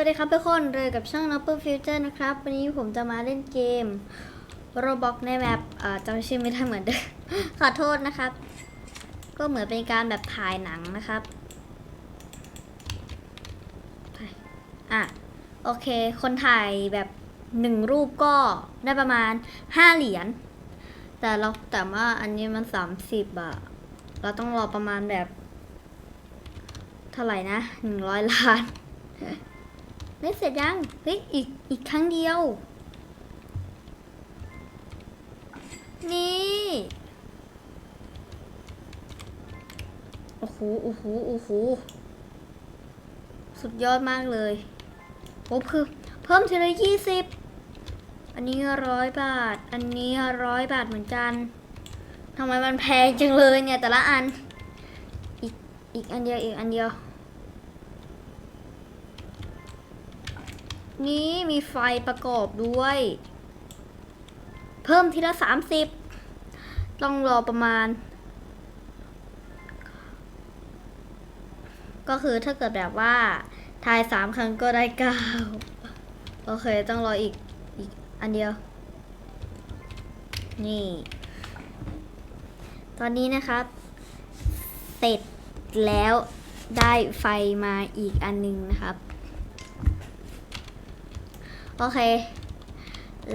วัสดีครับทุกคนเรยกับช่อง n o p p e r Future นะครับ วันนี้ผมจะมาเล่นเกม Roblox ในแมปจำชื่อไม่ได้เหมือนเดิม ขอโทษนะครับ ก็เหมือนเป็นการแบบถ่ายหนังนะครับอะ โอเค คนถ่ายแบบหนึ่งรูปก็ได้ประมาณ5เหรียญ แต่เราแต่ว่าอันนี้มัน30อะเราต้องรอประมาณแบบ เท่าไหร่นะ100ล้าน เล่นเสร็จยัง เฮ้ย อีก อีกครั้งเดียว นี่ โอ้โห โอ้โห โอ้โห สุดยอดมากเลย โอ้เพิ่มเพิ่มทีละยี่สิบ อันนี้ร้อยบาท อันนี้ร้อยบาทเหมือนกัน ทำไมมันแพงจังเลยเนี่ยแต่ละอัน อีก อีกอันเดียว อีกอันเดียว นี่มีไฟประกอบด้วย เพิ่มทีละสามสิบต้องรอประมาณ ก็คือถ้าเกิดแบบว่า ทายสามครั้งก็ได้เก้าโอเค ต้องรออีกอีกอันเดียว นี่ ตอนนี้นะครับเสร็จแล้วได้ไฟมาอีกอันหนึงนะครับ โอเค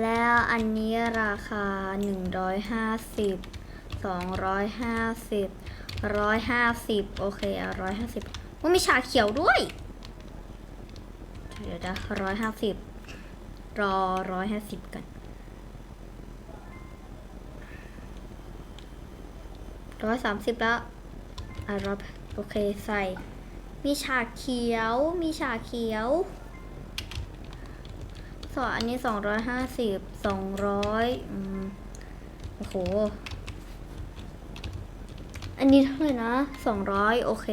แล้วอันนี้ราคา 150 250 150 โอเคเอา150ว่ามีชาเขียวด้วย เดี๋ยวนะ150 รอ 150 กัน130แล้วอะรอโอเคใส่ มีฉากเขียว มีฉากเขียว สออันนี้สองร้อยห้าสิบสองร้อยโอ้โห อันนี้เท่าไหร่นะสองร้อยโอเค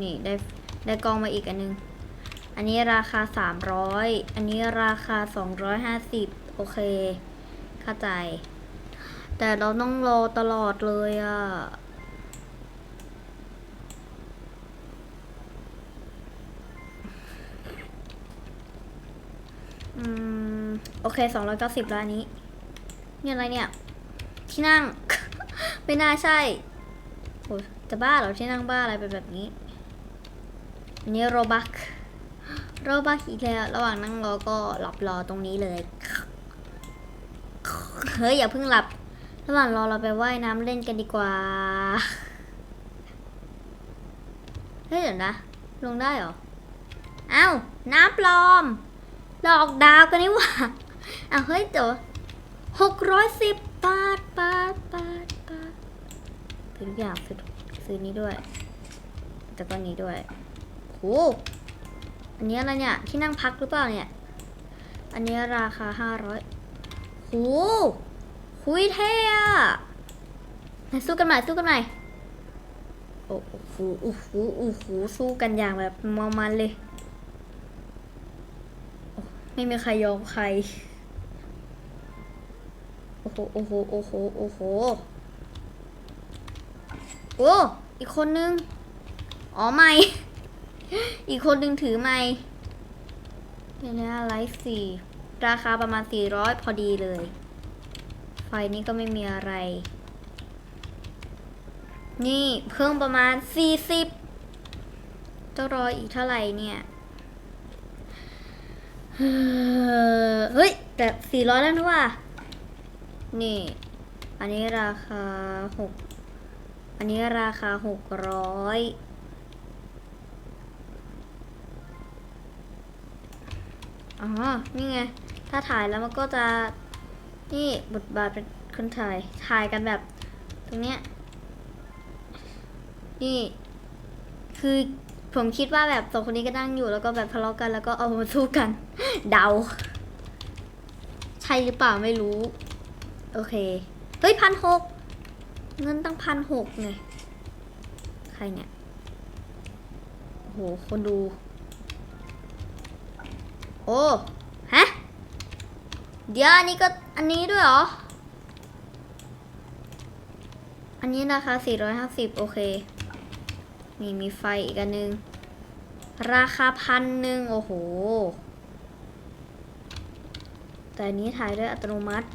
นี่ได้ได้กองมาอีกอันนึง อันนี้ราคาสามร้อยอันนี้ราคาสองร้อยห้าสิบโอเค เข้าใจ แต่เราต้องรอตลอดเลยอะ่ะ อืม โอเคสองร้อยเก้าสิบแล้วอันนี้นี่อะไรเนี่ย ที่นั่ง ไม่น่าใช่โอ้จะบ้าเหรอที่นั่งบ้าอะไรเป็นแบบนี้ อันนี้โรบักโรบักอีกแล้ว ระหว่างนั่งรอก็หลับรอตรงนี้เลย เฮ้ยอย่าเพิ่งหลับ ระหว่างรอเราไปว่ายน้ำเล่นกันดีกว่า เฮ้ยเดี๋ยวนะ ลงได้เหรอ เอ้า น้ำปลอม หลอกดาวกันนี่หว่าอ้าวเฮ้ยเดี๋ยวหกร้อยสิบบาทบาทบาทบาทซื้อทุกอย่างซื้อซื้อนี้ด้วย แต่ก็นี้ด้วยโหอันนี้อะไรเนี่ย ที่นั่งพักหรือเปล่าเนี่ย อันนี้ราคาห้าร้อยโหคุยเท่อะไหนสู้กันใหม่สู้กันใหม่โอ้โหโอ้โหโอ้โหสู้กันอย่างแบบมอมันเลย ไม่มีใครยอมใคร โอ้โห โอ้โห โอ้โห โอ้โห โอ้ อีกคนนึง อ๋อไม่ อีกคนนึงถือไม่เนี่ยนะไลฟ์สี่ ราคาประมาณ400พอดีเลย ไฟนี้ก็ไม่มีอะไร นี่เพิ่มประมาณ40ต้องรออีกเท่าไหร่เนี่ย เฮ้ย แต่สี่ร้อยแล้วนะว่า นี่ อันนี้ราคาหกอันนี้ราคาหกร้อยอ๋อ นี่ไง ถ้าถ่ายแล้วมันก็จะ นี่บทบาทเป็นคนถ่าย ถ่ายกันแบบ ตรงเนี้ย นี่ คือ ผมคิดว่าแบบสองคนนี้ก็นั่งอยู่แล้วก็แบบทะเลาะกันแล้วก็เอามาสู้กัน เดา ใช่หรือเปล่าไม่รู้ โอเค เฮ้ยพันหกเงินตั้งพันหกไงใครเนี่ยโอ้โหคนดู โอ้ฮะเดี๋ยวอันนี้ก็อันนี้ด้วยเหรอ อันนี้ราคา450 โอเค มีมีไฟอีกอันนึง ราคาพันหนึ่งโอ้โห แต่อันนี้ถ่ายด้วยอัตโนมัติ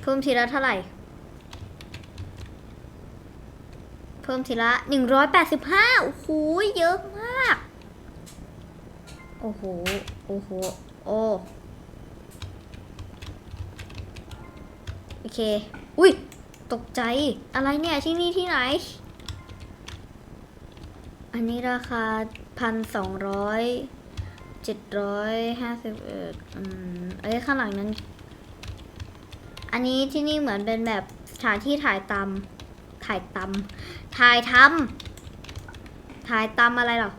เพิ่มทีละเท่าไหร่ เพิ่มทีละหนึ่งร้อยแปดสิบห้าโอ้โห เยอะมาก โอ้โห โอ้โห โอ้โอเค อุ้ย ตกใจ อะไรเนี่ย ที่นี่ที่ไหน อันนี้ราคาพันสองร้อยเจ็ดร้อยห้าสิบเอ็ดอืมเอ้ยข้างหลังนั้น อันนี้ที่นี่เหมือนเป็นแบบสถานที่ถ่ายตำถ่ายตำถ่ายทำถ่ายตำอะไรหรอ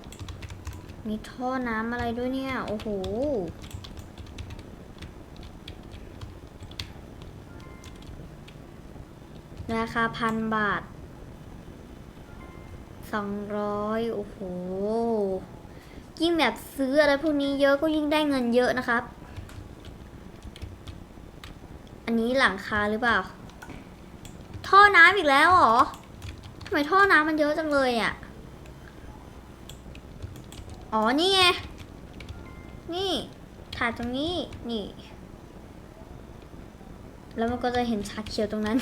มีท่อน้ำอะไรด้วยเนี่ย โอ้โหราคาพันบาท สองร้อยโอ้โห ยิ่งแบบซื้ออะไรพวกนี้เยอะก็ยิ่งได้เงินเยอะนะครับ อันนี้หลังคาหรือเปล่า ท่อน้ำอีกแล้วหรอทำไมท่อน้ำมันเยอะจังเลยอะ อ๋อ นี่ไง นี่ ถ่ายตรงนี้ นี่ แล้วมันก็จะเห็นชาเขียวตรงนั้น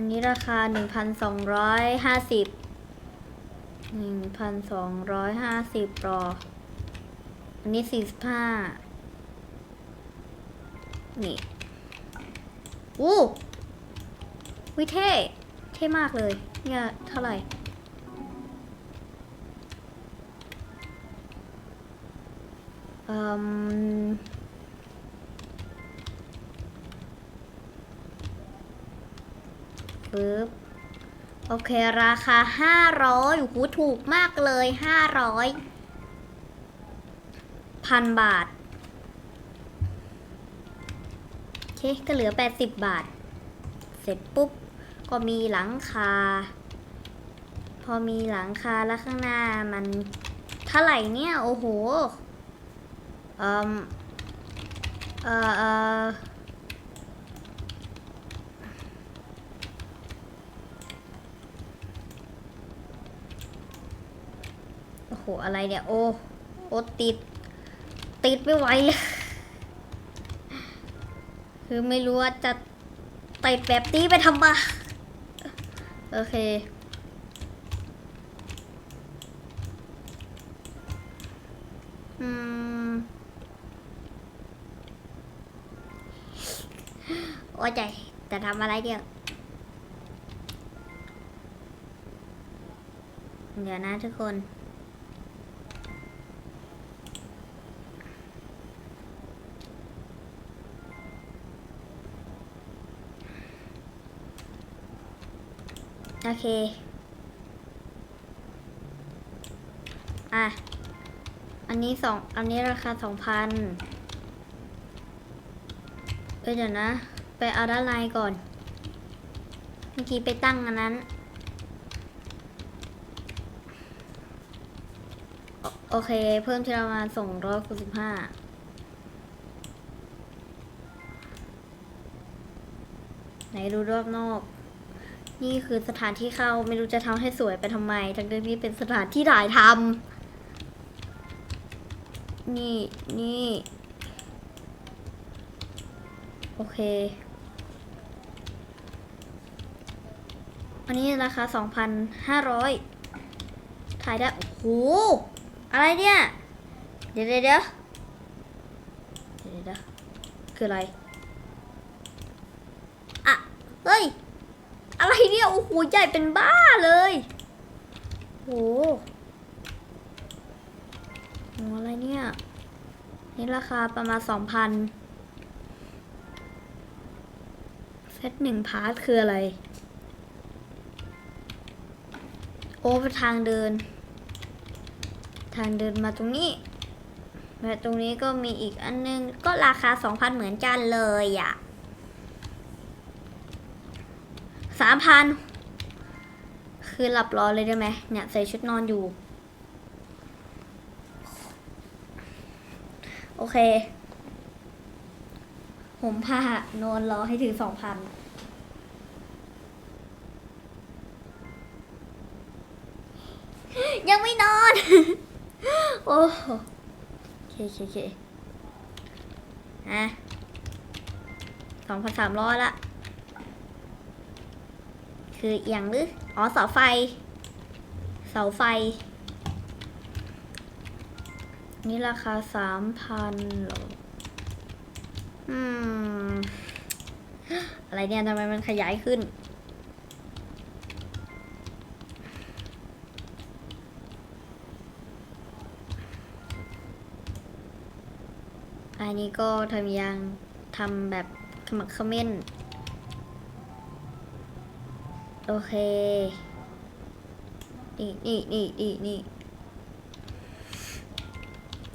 อันนี้ราคา 1,250 1,250รออันนี้ 45 นี่อู้วิเท่ เท่มากเลย เนี่ยเท่าไหร่อ่ม ปึ๊บโอเคราคา 500โอ้โหถูกมากเลย 500พันบาทโอเคก็เหลือ 80 บาท เสร็จปุ๊บ ก็มีหลังคา พอมีหลังคาแล้วข้างหน้ามันเท่าไหร่เนี่ย โอ้โห เอ่มเอ่อเอ่อ โหอะไรเนี่ยโอ้โอ้ติด ติดไม่ไหวเลยคือไม่รู้ว่าจะติดแบบนี้ไปทำไมโอเคอืมโอ้ใจจะทำอะไรเดี๋ยวเดี๋ยวนะทุกคน เค อะ อันนี้สอง อันนี้ราคาสองพันเอ้ยเดี๋ยวนะ ไปเอาด้านในก่อน เมื่อกี้ไปตั้งอันนั้น โอเค เพิ่มทีละประมาณสองร้อยสิบห้าไหนดูรอบนอก นี่คือสถานที่เข้าไม่รู้จะทำให้สวยไปทำไม ทั้งที่เป็นสถานที่ถ่ายทำนี่นี่ โอเค อันนี้ราคา 2,500 ถ่ายได้ โอ้โห อะไรเนี่ย เดี๋ยวเดี๋ยวเดี๋ยวเดี๋ยวคืออะไรอะเฮ้ย เนี่ยโอ้โหใหญ่เป็นบ้าเลยโอ้โหโอ้อะไรเนี่ย นี่ราคาประมาณสองพันเซตหนึ่งพาร์ทคืออะไร โอ้เป็นทางเดิน ทางเดินมาตรงนี้และตรงนี้ก็มีอีกอันนึงก็ราคาสองพันเหมือนกันเลยอะ สามพันคือหลับรอเลยได้ไหมเนี่ยใส่ชุดนอนอยู่ โอเคผมผ้านอนรอให้ถึงสองพันยังไม่นอน โอ้โหโอเคโอเคโอเคอะสองพันสามร้อยละ คือเอียงหรืออ๋อเสาไฟ เสาไฟ นี่ราคาสามพันหรอ อืม อะไรเนี่ยทำไมมันขยายขึ้น อันนี้ก็ทำยังทำแบบขมักขม้น โอเค นี่นี่นี่นี่นี่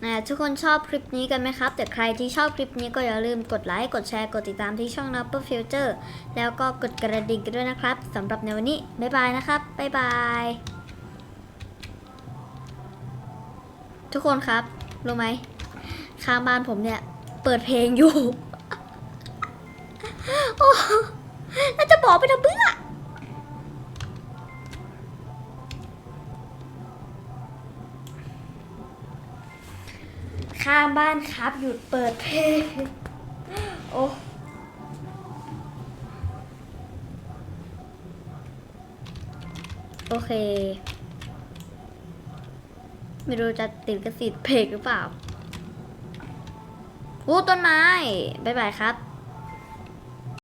อ่าทุกคนชอบคลิปนี้กันไหมครับ แต่ใครที่ชอบคลิปนี้ก็อย่าลืมกดไลค์ กดแชร์ กดติดตามที่ช่อง n u p p e r Future แล้วก็กดกระดิ่งกันด้วยนะครับสำหรับในวันนี้ บ๊ายบายนะครับ บ๊ายบาย ทุกคนครับ รู้ไหมข้างบ้านผมเนี่ย เปิดเพลงอยู่โอ้แล้วจะบอกไปทำเพื่อ ข้ามบ้านครับ หยุดเปิดเพลงโอ้โอเค ไม่รู้จะติดกระสิทธิ์เพลงหรือเปล่าอู้ต้นไม้ บ๊ายบายครับ